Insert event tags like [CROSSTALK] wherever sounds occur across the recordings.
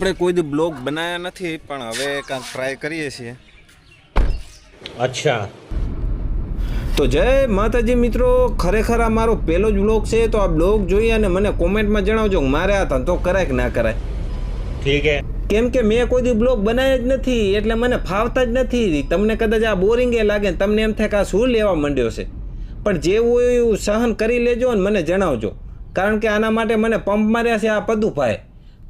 આપણે કોઈ દી બ્લોગ બનાવ્યા નથી પણ હવે કાંઈક ટ્રાય કરીએ છીએ. અચ્છા. તો જય માતાજી મિત્રો ખરેખર આ મારો પહેલો જ બ્લોગ છે તો આ બ્લોગ જોઈએ અને મને કોમેન્ટમાં જણાવજો મારે આ ધંધો કરાય કે ના કરાય. ઠીક હે. કેમ કે મેં કોઈ દી બ્લોગ બનાવ્યા જ નથી એટલે મને ફાવતા જ નથી. તમને કદાચ આ બોરિંગે લાગે તમને એમ થાય કે આ શું લેવા માંડ્યો છે. પણ જેવું હોય એવું સહન કરી લેજો અને મને જણાવજો. કારણ કે આના માટે મને પંપ માર્યા છે આ પદુભાઈ.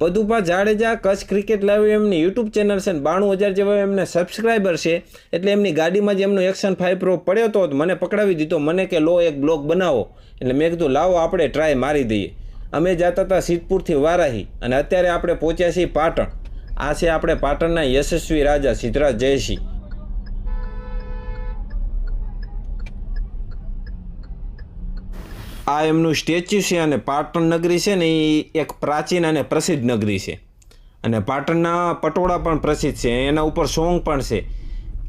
પદુભા જાડેજા કચ્છ ક્રિકેટ લાઈવ એમની યુટ્યુબ ચેનલ છે બાણું હજાર જેવા એમને સબસ્ક્રાઈબર છે. એટલે એમની ગાડીમાં જ એમનો એક્શન ફાઈવ પ્રો પડ્યો હતો મને પકડાવી દીધો. મને કે, લો એક બ્લોગ બનાવો. એટલે મેં કીધું, લાવો, આપણે ટ્રાય મારી દઈએ. અમે જતા હતા સિદ્ધપુરથી વારાહી અને અત્યારે આપણે પહોંચ્યા છીએ પાટણ. આ છે આપણે પાટણના યશસ્વી રાજા સિદ્ધરાજ જયસિંહ. આ એમનું સ્ટેચ્યુ છે અને પાટણ નગરી છે ને એ એક પ્રાચીન અને પ્રસિદ્ધ નગરી છે. અને પાટણના પટોળા પણ પ્રસિદ્ધ છે એના ઉપર સોંગ પણ છે.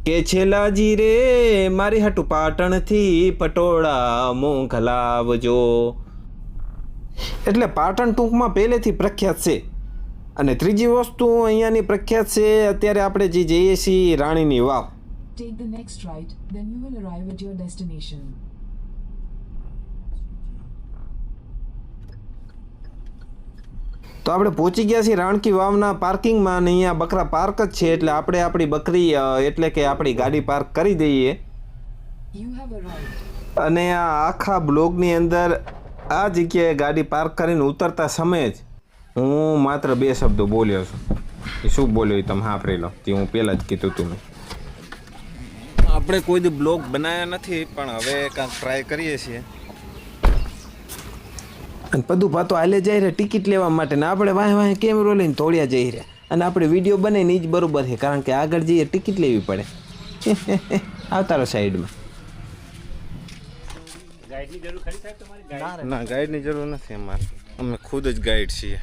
કે છેલાજી રે મારી હાટું પાટણથી પટોળા મોંઘલાવજો એટલે પાટણ ટૂંકમાં પહેલેથી પ્રખ્યાત છે. અને ત્રીજી વસ્તુ અહીંયાની પ્રખ્યાત છે અત્યારે આપણે જે જઈએ છીએ રાણીની વાવ. Take the next right, then you will arrive at your destination. તો આપણે પહોંચી ગયા છીએ રાણકી વાવના પાર્કિંગમાં અને અહીંયા બકરા પાર્ક જ છે એટલે આપણે આપણી બકરી એટલે કે આપણી ગાડી પાર્ક કરી દઈએ. અને આ આખા બ્લોગની અંદર આ જગ્યાએ ગાડી પાર્ક કરીને ઉતરતા સમયે જ હું માત્ર બે શબ્દો બોલ્યો છું. એ શું બોલ્યો એ તમે સાંભળી લો. જે હું પહેલાં જ કીધું હતું મેં. આપણે કોઈ બ્લોગ બનાવ્યા નથી પણ હવે કાંઈક ટ્રાય કરીએ છીએ. અને પદુભા ભાતો હાલે જઈ રહ્યા ટિકિટ લેવા માટે ને આપણે વાહે વાહે કેમેરો લઈને તોડ્યા જઈ રહ્યા અને આપણે વીડિયો બને ને જ બરોબર છે કારણ કે આગળ જઈએ ટિકિટ લેવી પડે. [LAUGHS] આવતારો સાઈડમાં. ના ગાઈડની જરૂર નથી અમારે. અમે ખુદ જ ગાઈડ છીએ.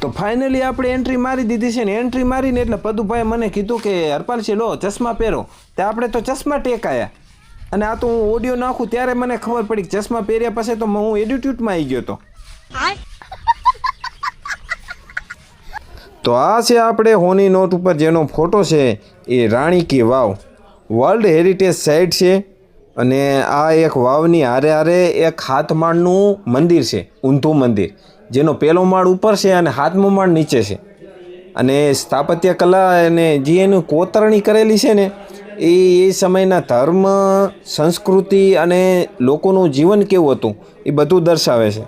તો ફાઇનલી આપણે એન્ટ્રી મારી દીધી છે ને એન્ટ્રી મારીને એટલે પદુભાઈ મને કીધું કે હરપાલ છે લો ચશ્મા પહેરો. તે આપણે તો ચશ્મા ટેકાયા. અને આ તો હું ઓડિયો નાખું ત્યારે મને ખબર પડી કે ચશ્મા પહેર્યા પછી તો હું એડિટ્યુટમાં આવી ગયો તો. તો આ છે આપણે હોની નોટ ઉપર જેનો ફોટો છે એ Rani ki Vav. World heritage site છે અને આ એક વાવની હારે હારે એક હાથમાળનું મંદિર છે, ઊંધું મંદિર. જેનો પહેલો માળ ઉપર છે અને હાથમો માળ નીચે છે. અને સ્થાપત્ય કલા અને જે એનું કોતરણી કરેલી છે ને એ એ સમયના ધર્મ, સંસ્કૃતિ અને લોકોનું જીવન કેવું હતું, એ બધું દર્શાવે છે.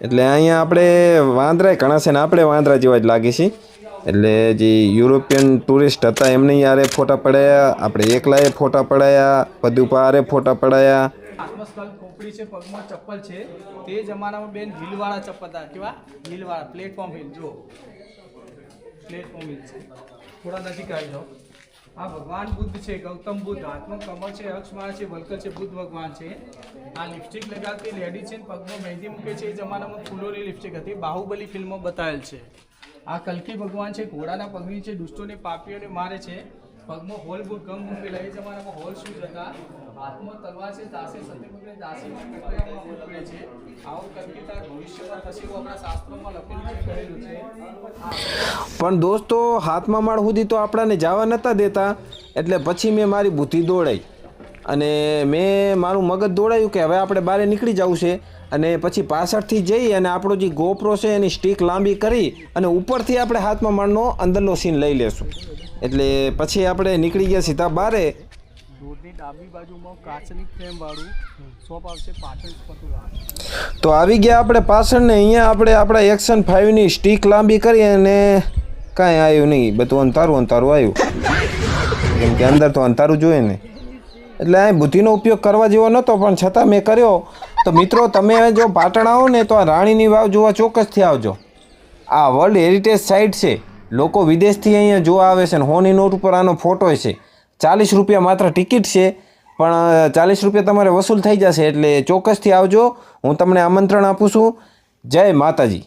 એટલે અહીંયા આપણે વાંદરાય ઘણા ને આપણે વાંદરા જેવા જ લાગી છીએ એટલે જે યુરોપિયન ટુરિસ્ટ હતા, એમને યારે ફોટા પડાયા, આપણે એકલાએ ફોટા પડાયા પદુપારે ફોટા પડાયા. થોડા નજીક આવી જાઓ. આ ભગવાન બુદ્ધ છે, ગૌતમ બુદ્ધ હાથમાં કમર છે, અક્ષમાળ છે, વલકર છે, બુદ્ધ ભગવાન છે. આ લિપસ્ટિક લગાવતી લેડી છે પગમાં મહેંદી મૂકે છે, એ જમાનામાં ફૂલોની લિપસ્ટિક હતી. બાહુબલી ફિલ્મમાં બતાવેલ છે. આ કલ્કી ભગવાન છે, ઘોડાના પગની છે દુષ્ટોને, પાપીઓને મારે છે. પગમાં હોલ બુટ ગમ મૂકેલા, એ જમાનામાં હોલ શૂઝ હતા? હાથમાં તલવાર છે, દાસે સત્ય પકડે દાસીમાં કકડામાં છે. આવું કલ્કિતા ભવિષ્યમાં થશે એવું આપણા શાસ્ત્રોમાં લખેલું છે, કરેલું છે. પણ દોસ્તો હાથમાં માળ સુધી તો આપણાને જવા નહોતા દેતા એટલે પછી મેં મારી બુદ્ધિ દોડાઈ. અને મેં મારું મગજ દોડાયું કે હવે આપણે બહાર નીકળી જવું છે. અને પછી પાછળથી જઈ અને આપણો જે ગોપરો છે એની સ્ટીક લાંબી કરી અને ઉપરથી આપણે હાથમાં માળનો અંદરનો સીન લઈ લેશું. એટલે પછી આપણે નીકળી ગયા સીધા બારે. તો આવી ગયા આપણે પાછળ ને અહીંયા આપણે આપણા એક્શન ફાઇવની સ્ટીક લાંબી કરી અને કાંઈ આવ્યું નહીં. બધું અંધારું અંધારું આવ્યું કેમ કે અંદર તો અંધારું જોઈએ ને. એટલે આ બુદ્ધિનો ઉપયોગ કરવા જેવો નહોતો પણ છતાં મેં કર્યો. તો મિત્રો, તમે જો પાટણ આવો ને, તો આ રાણીની વાવ જોવા ચોક્કસથી આવજો. આ વર્લ્ડ હેરિટેજ સાઇટ છે. લોકો વિદેશથી અહીંયા જોવા આવે છે ને, હોની નોટ ઉપર આનો ફોટો છે. ચાલીસ રૂપિયા માત્ર ટિકિટ છે, પણ ચાલીસ રૂપિયા તમારે વસૂલ થઈ જશે, એટલે ચોક્કસથી આવજો. હું તમને આમંત્રણ આપું છું. જય માતાજી.